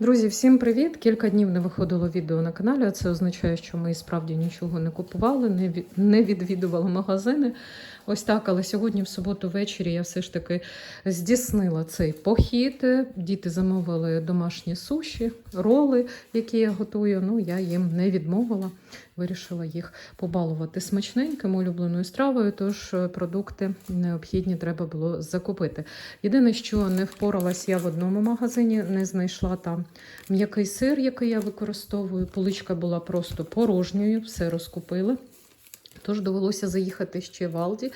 Друзі, всім привіт! Кілька днів не виходило відео на каналі. а Це означає, що ми справді нічого не купували, не від- не відвідували магазини. Ось так, але сьогодні, в суботу ввечері, я все ж таки здійснила цей похід. Діти замовили домашні суші, роли, які я готую. Ну, я їм не відмовила. Вирішила їх побалувати смачненьким улюбленою стравою, тож е, продукти необхідні треба було закупити. Єдине, що не впоралась я в одному магазині, не знайшла там м'який сир, який я використовую. Поличка була просто порожньою, все розкупили. Тож довелося заїхати ще в Алді.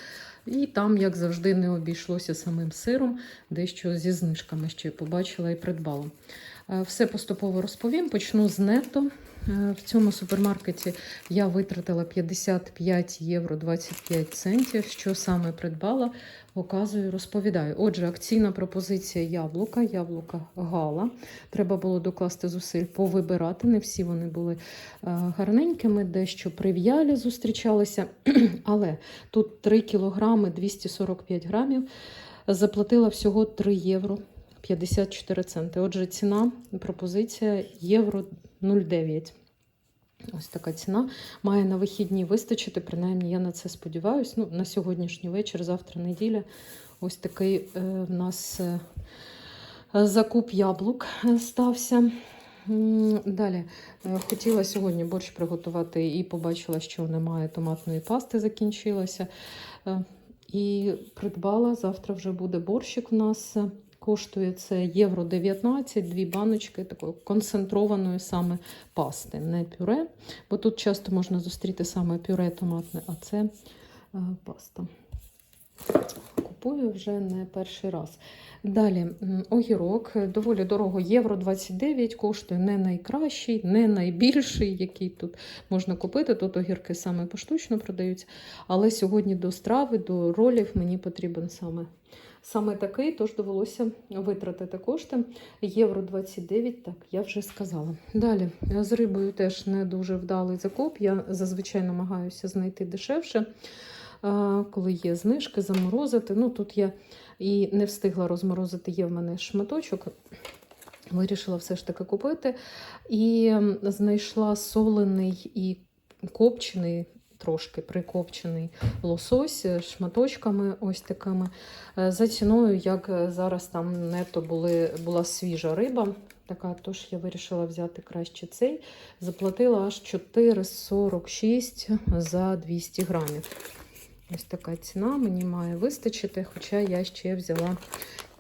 І там, як завжди, не обійшлося самим сиром, дещо зі знижками ще побачила і придбала. Е, Все поступово розповім. Почну з нето. Е, В цьому супермаркеті я витратила 55 євро 25 центів. Що саме придбала, показую, розповідаю. Отже, акційна пропозиція яблука, яблука гала. Треба було докласти зусиль повибирати. Не всі вони були е, гарненькими, дещо прив'ялі зустрічалися. Але тут 3 кілограми 245 грамів. Заплатила всього 3 євро 54 центи. Отже, ціна, пропозиція євро 0,9. Ось така ціна. Має на вихідні вистачити, принаймні я на це сподіваюся. Ну, на сьогоднішній вечір, завтра неділя. Ось такий е, в нас е, закуп яблук стався. Далі Е, хотіла сьогодні борщ приготувати і побачила, що немає томатної пасти, закінчилася. І придбала. Завтра вже буде борщик у нас. Коштує це євро 19, дві баночки такої концентрованої саме пасти, не пюре. Бо тут часто можна зустріти саме пюре томатне, а це е, паста. Купую вже не перший раз. Далі огірок доволі дорого. Євро 29 коштує не найкращий, не найбільший, який тут можна купити. Тут огірки саме поштучно продаються. Але сьогодні до страви, до ролів мені потрібен саме, саме такий, тож довелося витратити кошти. Євро 29, так, я вже сказала. Далі з рибою теж не дуже вдалий закуп. Я зазвичай намагаюся знайти дешевше. Коли є знижки, заморозити. Ну, тут я і не встигла розморозити, є в мене шматочок. Вирішила все ж таки купити. І знайшла солений і копчений, трошки прикопчений лосось шматочками ось такими. Е, За ціною, як е, зараз там нето були, була свіжа риба. Така, тож я вирішила взяти краще цей. Заплатила аж 4,46 за 200 грамів. Ось така ціна мені має вистачити, хоча я ще взяла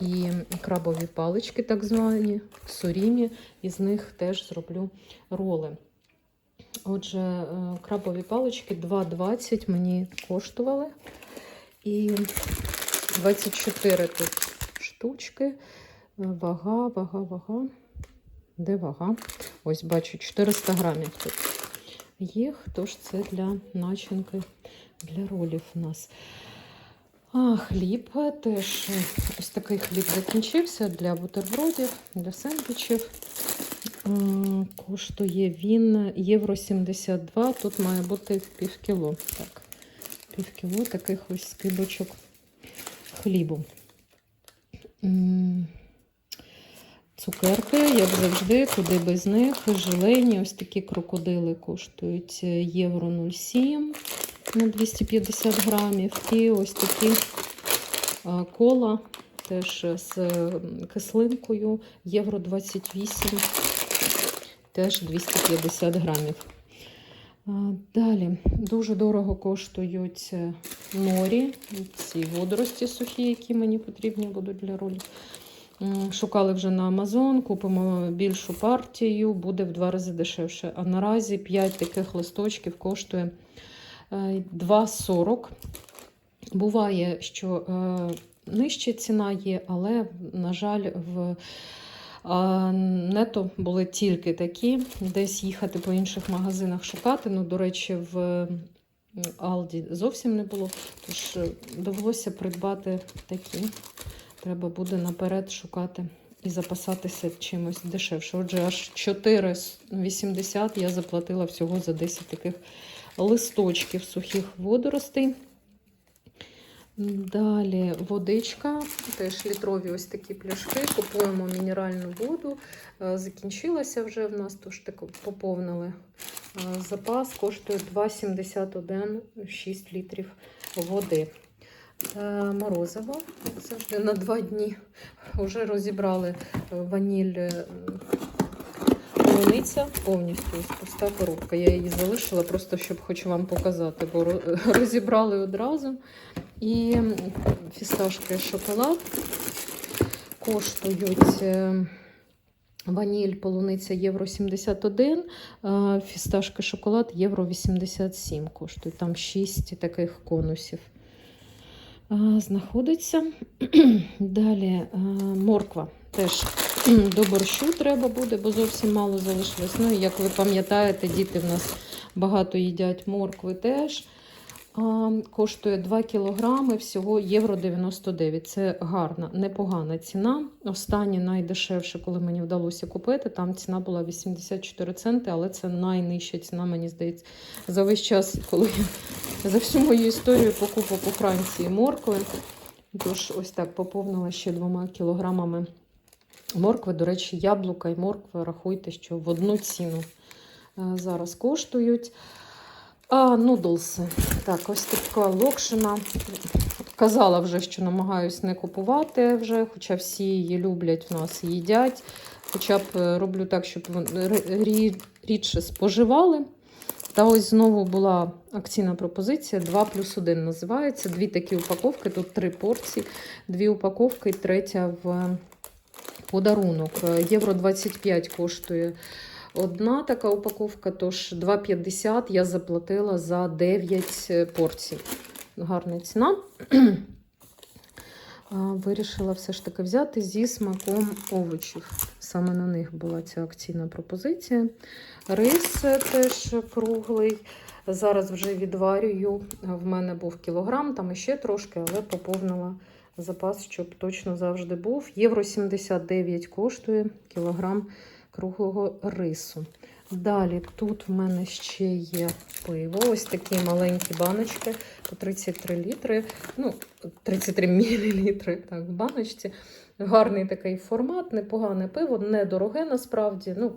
і крабові палички, так звані, сурімі, із них теж зроблю роли. Отже, е, крабові палички 2,20 мені коштували. І 24 тут штучки. Е, Вага, вага, вага. Де вага? Ось бачу, 400 грамів тут їх, тож це для начинки для ролів у нас. А, хліб теж ось такий хліб закінчився для бутербродів, для сендвічів. М, Коштує він євро 72, тут має бути пів кіло. Так, пів кіло таких ось скибочок хлібу. Цукерки, як завжди, куди без них. Желейні, ось такі крокодили коштують євро 0,7 на 250 грамів. І ось такі кола теж з е, кислинкою, євро 28, теж 250 грамів. Далі дуже дорого коштують е, норі, ці водорості сухі, які мені потрібні будуть для ролів. Шукали вже на Амазон, купимо більшу партію, буде в два рази дешевше. А наразі 5 таких листочків коштує е, 2,40. Буває, що е, нижча ціна є, але, на жаль, в нето були тільки такі. Десь їхати по інших магазинах шукати. Ну, до речі, в Алді зовсім не було. Тож е, довелося придбати такі. Треба буде наперед шукати і запасатися чимось дешевше. Отже, аж 4,80 я заплатила всього за 10 таких листочків сухих водоростей. Далі водичка, теж літрові ось такі пляшки. Купуємо мінеральну воду. Е, Закінчилася вже в нас, тож так поповнили е, запас. Коштує 2,71 6 літрів води. Е, Морозиво завжди на два дні. Вже розібрали ваніль полуниця повністю ось пуста коробка. Я її залишила просто, щоб хочу вам показати, бо розібрали одразу. І фісташки шоколад коштують е, ваніль полуниця євро 71, а фісташки шоколад євро 87 коштують. Там 6 таких конусів. Знаходиться. Далі морква теж до борщу треба буде, бо зовсім мало залишилось. Ну, як ви пам'ятаєте, діти в нас багато їдять моркви теж. Коштує 2 кілограми, всього євро 99. Це гарна, непогана ціна. Останнє найдешевше, коли мені вдалося купити, там ціна була 84 центи, але це найнижча ціна, мені здається, за весь час, коли я за всю мою історію покупок у Франції моркви. Тож ось так поповнила ще двома кілограмами моркви. До речі, яблука і морква, рахуйте, що в одну ціну е, зараз коштують. А, нудлси. Так, ось така локшина. Казала вже, що намагаюсь не купувати вже, хоча всі її люблять в нас їдять. Хоча б е, роблю так, щоб рі- рідше споживали. Та ось знову була акційна пропозиція 2 плюс 1 називається. Дві такі упаковки, тут три порції, дві упаковки, третя в подарунок. Е, Євро 25 коштує одна така упаковка, тож 2,50 я заплатила за 9 порцій. Гарна ціна. Вирішила все ж таки взяти зі смаком овочів. Саме на них була ця акційна пропозиція. Рис е, теж круглий. Зараз вже відварюю. В мене був кілограм, там іще трошки, але поповнила запас, щоб точно завжди був. Євро 79 коштує кілограм круглого рису. Далі тут в мене ще є пиво. Ось такі маленькі баночки по 33 літри. Ну, 33 мілілітри так, в баночці. Гарний такий формат, непогане пиво, недороге насправді. Ну,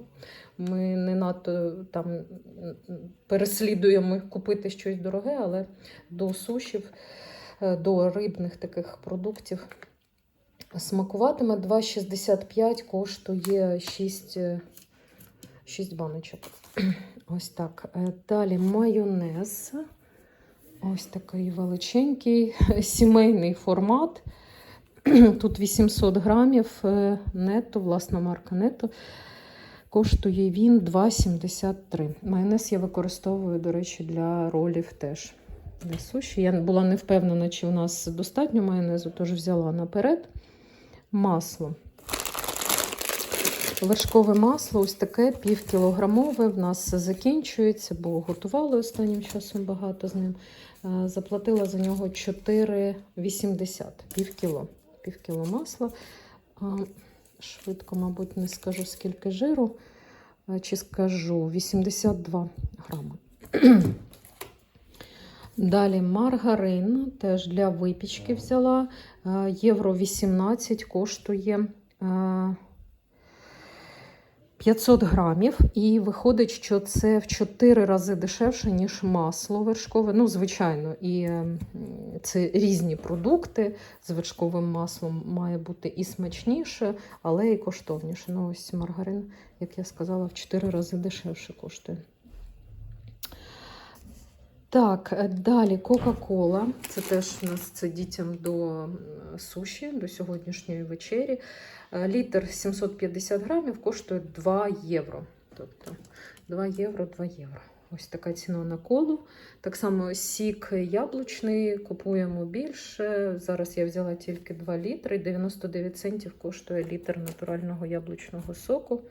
ми не надто там переслідуємо купити щось дороге, але до сушів, е, до рибних таких продуктів смакуватиме 2,65 коштує 6, 6 баночок. Ось так. Е, Далі майонез. Ось такий величенький сімейний формат. Тут 800 грамів е, нетто, власна марка нетто. Коштує він 2,73. Майонез я використовую, до речі, для ролів теж. Для суші. Я була не впевнена, чи у нас достатньо майонезу, тож взяла наперед масло. Вершкове масло, ось таке півкілограмове. В нас закінчується, бо готували останнім часом багато з ним. Е, Заплатила за нього 4,80 пів кіло. Пів кіло масла. Швидко, мабуть, не скажу, скільки жиру. Е, Чи скажу 82 грами. Далі маргарин, теж для випічки взяла. Е, Євро 18 коштує е, 500 грамів. І виходить, що це в 4 рази дешевше, ніж масло вершкове. Ну, звичайно, і е, це різні продукти. З вершковим маслом має бути і смачніше, але і коштовніше. Ну, ось маргарин, як я сказала, в 4 рази дешевше коштує. Так, е, далі Кока-Кола. Це теж у нас це дітям до суші, до сьогоднішньої вечері. Е, Літр 750 грамів коштує 2 євро. Тобто 2 євро, 2 євро. Ось така ціна на колу. Так само сік яблучний купуємо більше. Зараз я взяла тільки 2 літри. 99 центів коштує літр натурального яблучного соку.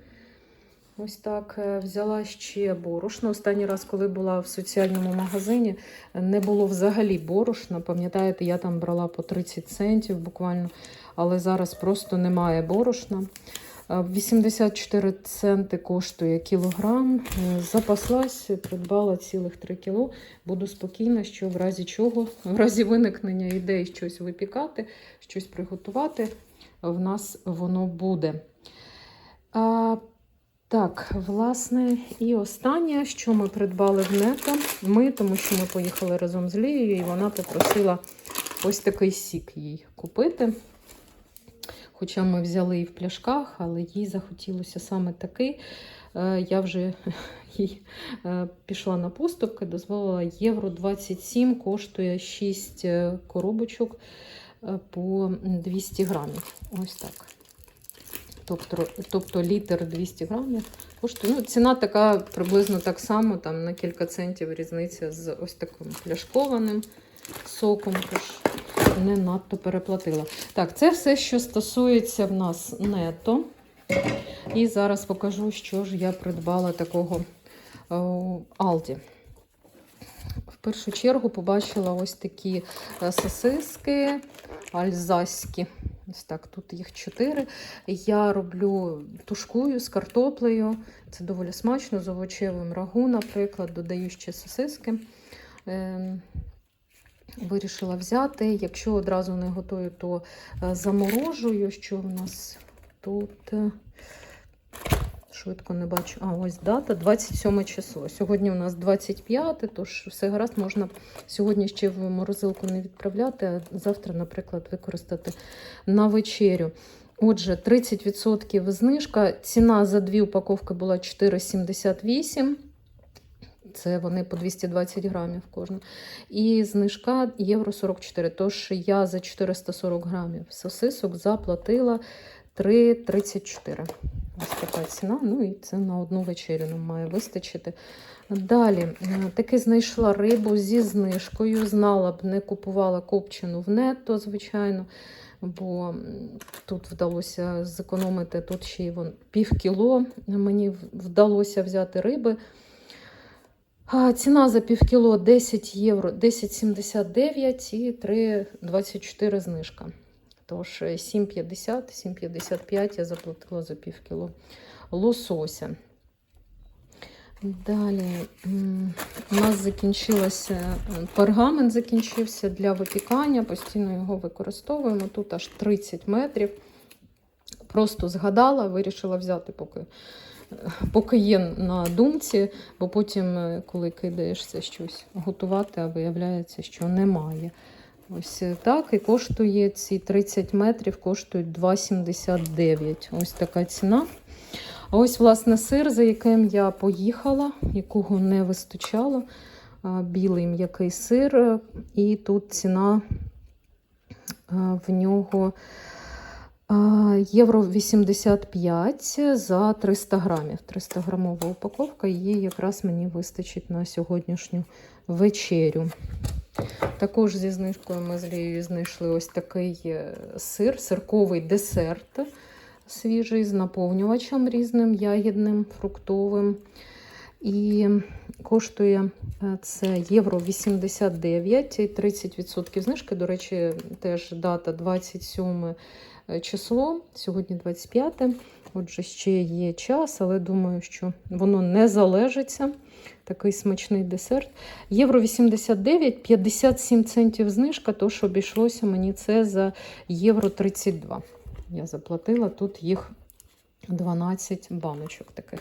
Ось так е, взяла ще борошно. Останній раз, коли була в соціальному магазині, не було взагалі борошна. Пам'ятаєте, я там брала по 30 центів буквально, але зараз просто немає борошна. 84 центи коштує кілограм. Е, Запаслась, придбала цілих 3 кіло. Буду спокійна, що в разі чого, в разі виникнення ідей щось випікати, щось приготувати, в нас воно буде. Так, власне, і останнє, що ми придбали в нето, ми, тому що ми поїхали разом з Лією, і вона попросила ось такий сік їй купити. Хоча ми взяли і в пляшках, але їй захотілося саме такий. Е, Я вже їй е, пішла на поступки, дозволила євро 27, коштує 6 е, коробочок по 200 грамів. Ось так. Тобто, тобто літр 200 грамів коштує. Ну, ціна така приблизно так само, там на кілька центів різниця з ось таким пляшкованим соком. Тож не надто переплатила. Так, це все, що стосується в нас нето. І зараз покажу, що ж я придбала такого Алді. В першу чергу побачила ось такі е, сосиски альзаські. Ось так, тут їх чотири. Я роблю тушкую з картоплею. Це доволі смачно, з овочевим рагу, наприклад, додаю ще сосиски. Ем, Вирішила взяти. Якщо одразу не готую, то е, заморожую. Що в нас тут? Швидко не бачу. А, ось дата 27 число. Сьогодні у нас 25, тож все гаразд, можна сьогодні ще в морозилку не відправляти, а завтра, наприклад, використати на вечерю. Отже, 30% знижка. Ціна за дві упаковки була 4,78. Це вони по 220 грамів кожна. І знижка євро 44. Тож я за 440 грамів сосисок заплатила 3,34. Ось така ціна. Ну і це на одну вечерю нам має вистачити. Далі, е, таки знайшла рибу зі знижкою. Знала б, не купувала копчену в нетто, звичайно. Бо тут вдалося зекономити тут ще й вон, пів кіло. Мені вдалося взяти риби. А, ціна за пів кіло 10 євро, 10,79 і 3,24 знижка. Тож е, 7,50, 7,55 я заплатила за пів кіло лосося. Далі у нас закінчилося пергамент закінчився для випікання, постійно його використовуємо. Тут аж 30 метрів. Просто згадала, вирішила взяти, поки, поки є на думці, бо потім, е, коли кидаєшся щось готувати, а виявляється, що немає. Ось е, так. І коштує ці 30 метрів, коштують 2,79. Ось така ціна. А ось, власне, сир, за яким я поїхала, якого не вистачало. Білий м'який сир. е, І тут ціна в нього а, євро 85 за 300 грамів. 300 грамова упаковка. Її якраз мені вистачить на сьогоднішню вечерю. Також зі знижкою ми з Лією знайшли ось такий е, сир, сирковий десерт свіжий з наповнювачем різним, ягідним, фруктовим. І коштує е, це євро 89 і 30% знижки. До речі, теж дата 27 число, сьогодні 25. Отже, ще є час, але думаю, що воно не залежиться. Такий смачний десерт. Євро 89, 57 центів знижка, тож обійшлося мені це за євро 32. Я заплатила тут їх 12 баночок таких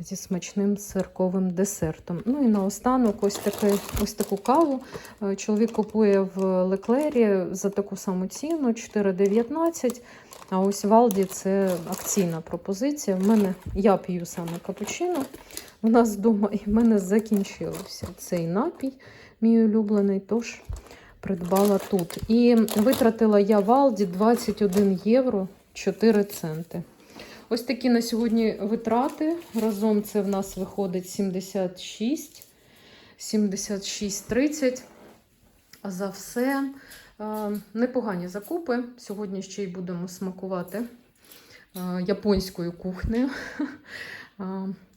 зі смачним сирковим десертом. Ну і наостанок ось, таке, ось таку каву. Е, Чоловік купує в Леклері за таку саму ціну 4,19. А ось в Алді це акційна пропозиція. В мене я п'ю саме капучино. У нас вдома і в мене закінчився цей напій, мій улюблений. Тож придбала тут. І витратила я в Алді 21 євро 4 центи. Ось такі на сьогодні витрати. Разом це в нас виходить 76, 76,30. А за все е, непогані закупи. Сьогодні ще й будемо смакувати е, японською кухнею.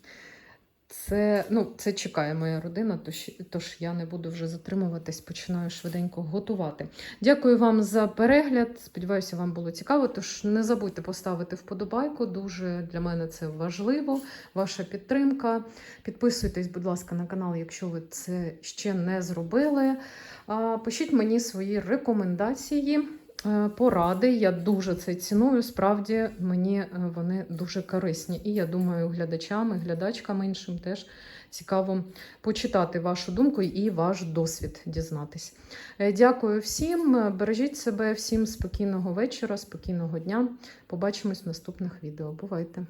Це, ну, це чекає моя родина, тож, тож я не буду вже затримуватись, починаю швиденько готувати. Дякую вам за перегляд. Сподіваюся, вам було цікаво. Тож не забудьте поставити вподобайку. Дуже для мене це важливо. Ваша підтримка. Підписуйтесь, будь ласка, на канал, якщо ви це ще не зробили. Пишіть мені свої рекомендації. Е, Поради, я дуже це ціную. Справді мені е, вони дуже корисні. І я думаю, глядачам і глядачкам іншим теж цікаво почитати вашу думку і ваш досвід дізнатись. Е, Дякую всім. Бережіть себе, всім спокійного вечора, спокійного дня. Побачимось в наступних відео. Бувайте!